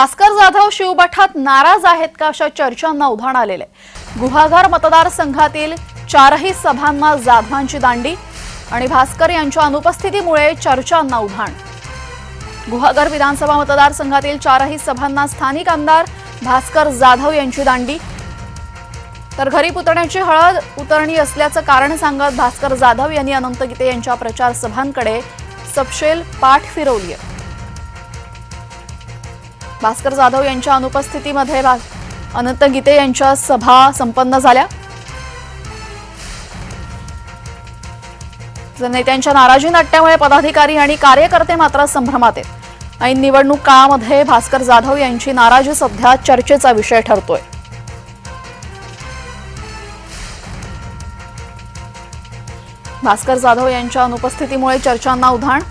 भास्कर जाधव शिवबठात नाराज आहेत का अशा चर्चांना उधाण आलेले गुहागर मतदारसंघातील चारही सभांना जाधवांची दांडी आणि भास्कर यांच्या अनुपस्थितीमुळे चर्चांना उधाण. गुहागर विधानसभा मतदारसंघातील चारही सभांना स्थानिक आमदार भास्कर जाधव यांची दांडी. तर घरी पुतण्याची हळद उतरणी असल्याचं कारण सांगत भास्कर जाधव यांनी अनंत गीते यांच्या प्रचार सभांकडे सपशेल पाठ फिरवली आहे भास्कर जाधव यांच्या अनुपस्थितीमध्ये अनंत गीते यांच्या सभा संपन्न झाल्या. नेत्यांच्या नाराजी नाट्यामुळे पदाधिकारी आणि कार्यकर्ते मात्र संभ्रमात आहेत. ऐन निवडणूक काळामध्ये भास्कर जाधव यांची नाराजी सध्या चर्चेचा विषय ठरतोय. भास्कर जाधव यांच्या अनुपस्थितीमुळे चर्चांना उधाण